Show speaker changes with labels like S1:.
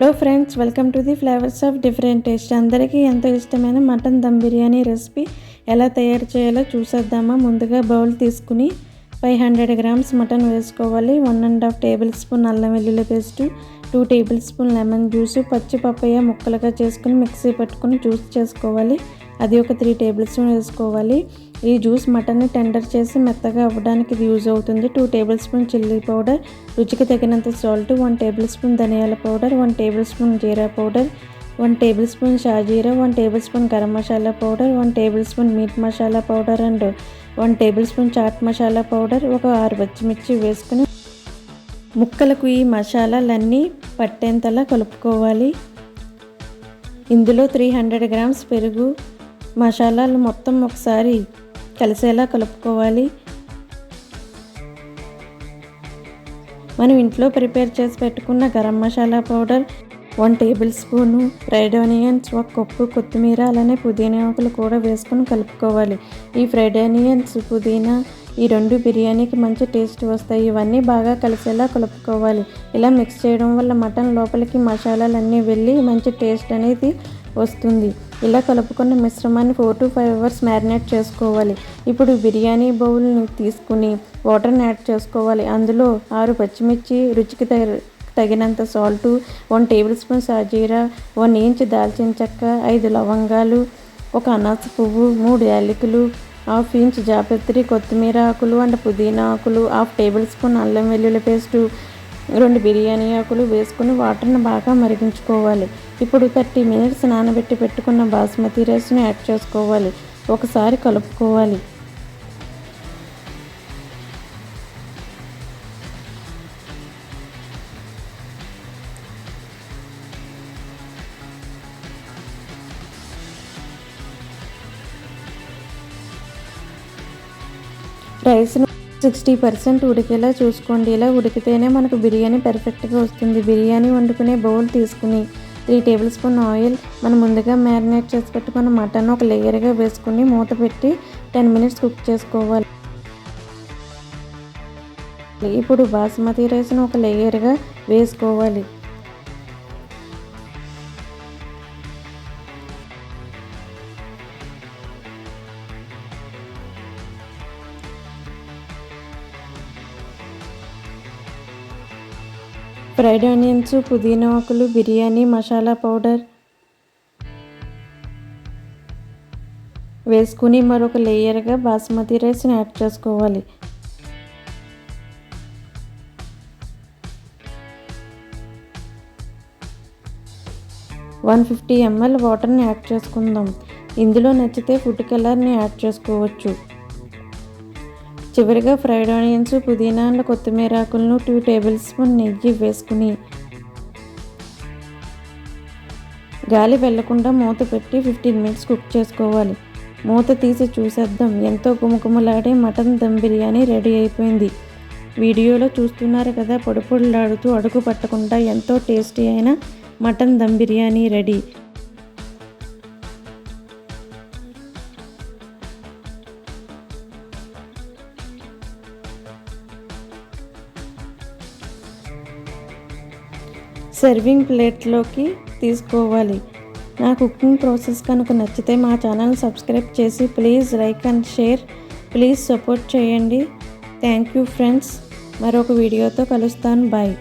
S1: Hello friends welcome to the flavours of different taste. అందరికీ ఎంతో ఇష్టమైన మటన్ దమ్ బిర్యానీ రెసిపీ ఎలా తయారు చేయాలో చూసేద్దామా? ముందుగా బౌల్ తీసుకుని ఫైవ్ హండ్రెడ్ గ్రామ్స్ మటన్ వేసుకోవాలి. One and half tablespoon అల్లం వెల్లుల్లి paste two tablespoon lemon juice పచ్చి పప్పయ్య ముక్కలుగా చేసుకుని మిక్సీ పెట్టుకుని జ్యూస్ చేసుకోవాలి. అది ఒక త్రీ టేబుల్ స్పూన్ వేసుకోవాలి. ఈ జ్యూస్ మటన్ని టెండర్ చేసి మెత్తగా అవ్వడానికి ఇది యూజ్ అవుతుంది. Two tablespoon chilli powder రుచికి తగినంత సాల్ట్ వన్ టేబుల్ స్పూన్ ధనియాల పౌడర్ వన్ టేబుల్ స్పూన్ జీరా పౌడర్ వన్ టేబుల్ స్పూన్ షాజీరా one tablespoon garam masala powder one tablespoon meat masala powder and one tablespoon chaat masala powder ఒక ఆరు పచ్చిమిర్చి వేసుకుని ముక్కలకు ఈ మసాలాలన్నీ పట్టేంతలా కలుపుకోవాలి. ఇందులో త్రీ హండ్రెడ్ గ్రామ్స్ పెరుగు మసాలాలు మొత్తం ఒకసారి కలిసేలా కలుపుకోవాలి. మనం ఇంట్లో ప్రిపేర్ చేసి పెట్టుకున్న garam masala powder one tablespoon fried onions ఒక కప్పు కొత్తిమీర అలానే పుదీనా ఆకులు కూడా వేసుకొని కలుపుకోవాలి. ఈ ఫ్రైడ్ ఆనియన్స్ పుదీనా ఈ రెండు బిర్యానీకి మంచి టేస్ట్ వస్తాయి. ఇవన్నీ బాగా కలిసేలా కలుపుకోవాలి. ఇలా మిక్స్ చేయడం వల్ల మటన్ లోపలికి మసాలాలన్నీ వెళ్ళి మంచి టేస్ట్ అనేది వస్తుంది. ఇలా కలుపుకున్న మిశ్రమాన్ని four to five hours marinate చేసుకోవాలి. ఇప్పుడు బిర్యానీ బౌల్ని తీసుకుని వాటర్ని యాడ్ చేసుకోవాలి. అందులో ఆరు పచ్చిమిర్చి రుచికి తగినంత సాల్టు వన్ టేబుల్ స్పూన్ సాజీరా వన్ ఇంచ్ దాల్చిన చెక్క ఐదు లవంగాలు ఒక అనాస పువ్వు మూడు యాలకులు హాఫ్ ఇంచ్ జాపత్రి కొత్తిమీర ఆకులు అండ్ పుదీనా ఆకులు హాఫ్ టేబుల్ స్పూన్ అల్లం వెల్లుల్లి పేస్టు రెండు బిర్యానీ ఆకులు వేసుకుని వాటర్ని బాగా మరిగించుకోవాలి. ఇప్పుడు థర్టీ మినిట్స్ నానబెట్టి పెట్టుకున్న బాస్మతి రైస్ని యాడ్ చేసుకోవాలి. ఒకసారి కలుపుకోవాలి. రైస్ను సిక్స్టీ పర్సెంట్ ఉడికేలా చూసుకోండి. ఇలా ఉడికితేనే మనకు బిర్యానీ పర్ఫెక్ట్గా వస్తుంది. బిర్యానీ వండుకునే బౌల్ తీసుకుని త్రీ టేబుల్ స్పూన్ ఆయిల్ మనం ముందుగా మ్యారినేట్ చేసి పెట్టుకున్న మటన్ ఒక లేయర్గా వేసుకుని మూత పెట్టి టెన్ మినిట్స్ కుక్ చేసుకోవాలి. ఇప్పుడు బాస్మతి రైస్ను ఒక లేయర్గా వేసుకోవాలి. ఫ్రైడ్ ఆనియన్స్ పుదీనా ఆకులు బిర్యానీ మసాలా పౌడర్ వేసుకుని మరొక లేయర్గా బాస్మతి రైస్ని యాడ్ చేసుకోవాలి. వన్ ఫిఫ్టీ ఎంఎల్ వాటర్ని యాడ్ చేసుకుందాం. ఇందులో నచ్చితే ఫుడ్ కలర్ని యాడ్ చేసుకోవచ్చు. చివరిగా ఫ్రైడ్ ఆనియన్స్ పుదీనా కొత్తిమీర ఆకులను టూ టేబుల్ స్పూన్ నెయ్యి వేసుకుని గాలి వెళ్ళకుండా మూత పెట్టి ఫిఫ్టీన్ మినిట్స్ కుక్ చేసుకోవాలి. మూత తీసి చూసేద్దాం. ఎంతో గుమగుమలాడే మటన్ దమ్ బిర్యానీ రెడీ అయిపోయింది. వీడియోలో చూస్తున్నారు కదా పొడిపొడిలాడుతూ అడుగు పట్టకుండా ఎంతో టేస్టీ అయిన mutton dum biryani ready. Serving ప్లేట్లోకి తీసుకోవాలి. నా కుకింగ్ ప్రాసెస్ కనుక నచ్చితే మా ఛానల్ సబ్స్క్రైబ్ చేసి please like and share please support చేయండి. థ్యాంక్ యూ ఫ్రెండ్స్ మరొక వీడియోతో కలుస్తాను. బాయ్